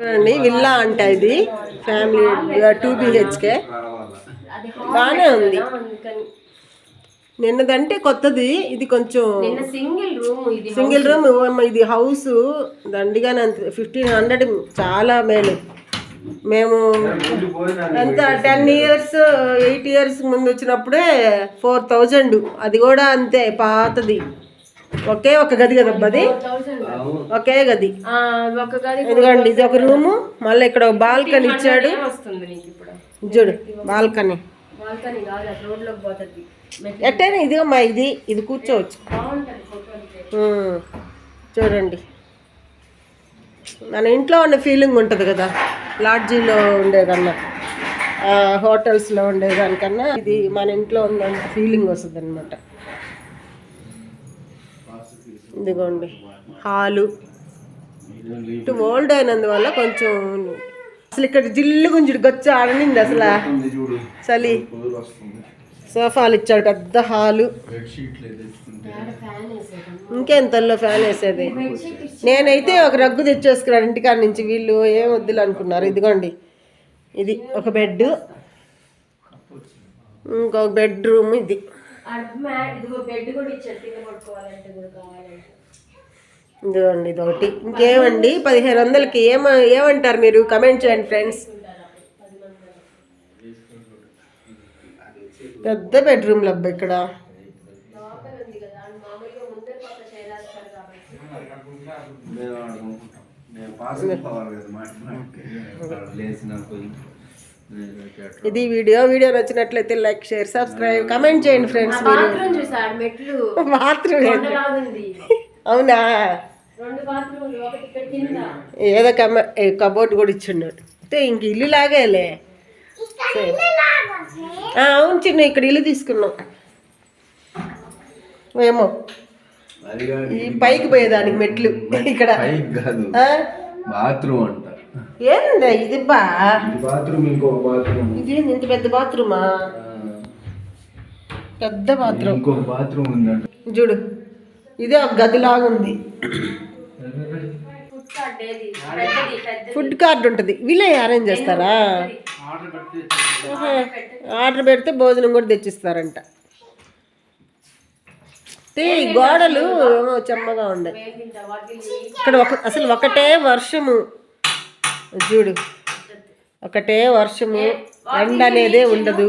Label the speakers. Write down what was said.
Speaker 1: చూడండి విల్లా అంట ఇది. ఫ్యామిలీ టూ బిహెచ్కే బాగానే ఉంది. నిన్నదంటే కొత్తది. ఇది కొంచెం
Speaker 2: సింగిల్ రూమ్ ఇది
Speaker 1: సింగిల్ రూమ్ ఇది హౌస్. దండిగానే అంత ఫిఫ్టీన్ హండ్రెడ్ చాలా మేలు. మేము ఎంత? టెన్ ఇయర్స్ ఎయిట్ ఇయర్స్ ముందు వచ్చినప్పుడే ఫోర్ థౌజండ్ అది కూడా అంతే పాతది. ఒకే ఒక గది కదబ్బా అది? ఒకే గది. ఇదిగోండి ఇది ఒక రూము. మళ్ళీ ఇక్కడ ఒక బాల్కనీ ఇచ్చాడు. చూడు బాల్కనీ.
Speaker 2: కాదు
Speaker 1: ఎట్టైనా ఇదిగమ్మా ఇది ఇది కూర్చోవచ్చు. చూడండి. మన ఇంట్లో ఉన్న ఫీలింగ్ ఉంటుంది కదా. లాడ్జీలో ఉండేదన్నా హోటల్స్లో ఉండేదానికన్నా ఇది మన ఇంట్లో ఉన్న ఫీలింగ్ వస్తుంది అనమాట ఇదిగోండి. హాలు. ఇటు ఓల్డ్ అయినందువల్ల కొంచెం అసలు ఇక్కడ జిల్లు గుంజుడు గొచ్చ ఆడనింది అసలు. చలి. సోఫాలు ఇచ్చాడు పెద్ద హాలు.
Speaker 3: బెడ్షీట్లు
Speaker 2: ఫ్యాన్ వేసేది
Speaker 1: ఇంకెంతల్లో ఫ్యాన్ వేసేది? నేనైతే ఒక రగ్గు తెచ్చేసుకున్నాను ఇంటికాడ నుంచి. వీళ్ళు ఏం వద్దులు అనుకున్నారు. ఇదిగోండి. ఇది ఒక బెడ్ ఇంకొక బెడ్రూమ్ ఇది. ఇదిగోండి ఇది ఒకటి ఇంకేమండి? పదిహేను వందలకి ఏమ ఏమంటారు మీరు? కమెంట్ చేయండి ఫ్రెండ్స్ పెద్ద బెడ్రూమ్లు అబ్బా ఇక్కడ.
Speaker 3: మేము
Speaker 1: ఇది వీడియో వీడియో నచ్చినట్లయితే లైక్ షేర్ సబ్స్క్రైబ్ కమెంట్ చేయండి ఫ్రెండ్స్ మీరు.
Speaker 2: బాత్రూమ్
Speaker 1: అవునా?
Speaker 2: రెండు బాత్రూమ్ ఒకటి ఇక్కడ కింద.
Speaker 1: ఏదో కమ కబోర్డ్ కూడా ఇచ్చిండాడు అంటే ఇంక ఇల్లు లాగేలే. ఆ, అవును చిన్న ఇక్కడ ఇల్లు తీసుకున్నాం. ఏమో. ఈ పైకి పోయేదానికి మెట్లు. ఇక్కడ.
Speaker 3: పైకి కాదు.
Speaker 1: ఆ?
Speaker 3: బాత్రూమ్ అంట.
Speaker 1: ఏందా ఇది బా?
Speaker 3: బాత్రూమ్ ఇంకో బాత్రూమ్.
Speaker 1: ఇది ఇంత పెద్ద బాత్రూమా? పెద్ద బాత్రూమ్.
Speaker 3: ఇంకో బాత్రూమ్ ఉందంట.
Speaker 1: చూడు ఇదే ఒక గదిలాగా ఉంది.
Speaker 2: ఫుడ్
Speaker 1: కార్డ్ ఉంటుంది. వీళ్ళే అరేంజ్ చేస్తారా. ఆర్డర్ పెడితే భోజనం కూడా తెచ్చిస్తారంట. గోడలు ఏమో చెమ్మగా ఉన్నాయి. ఇక్కడ ఒక అసలు ఒకటే వర్షము. చూడు. ఒకటే వర్షము ఎండ అనేదే ఉండదు.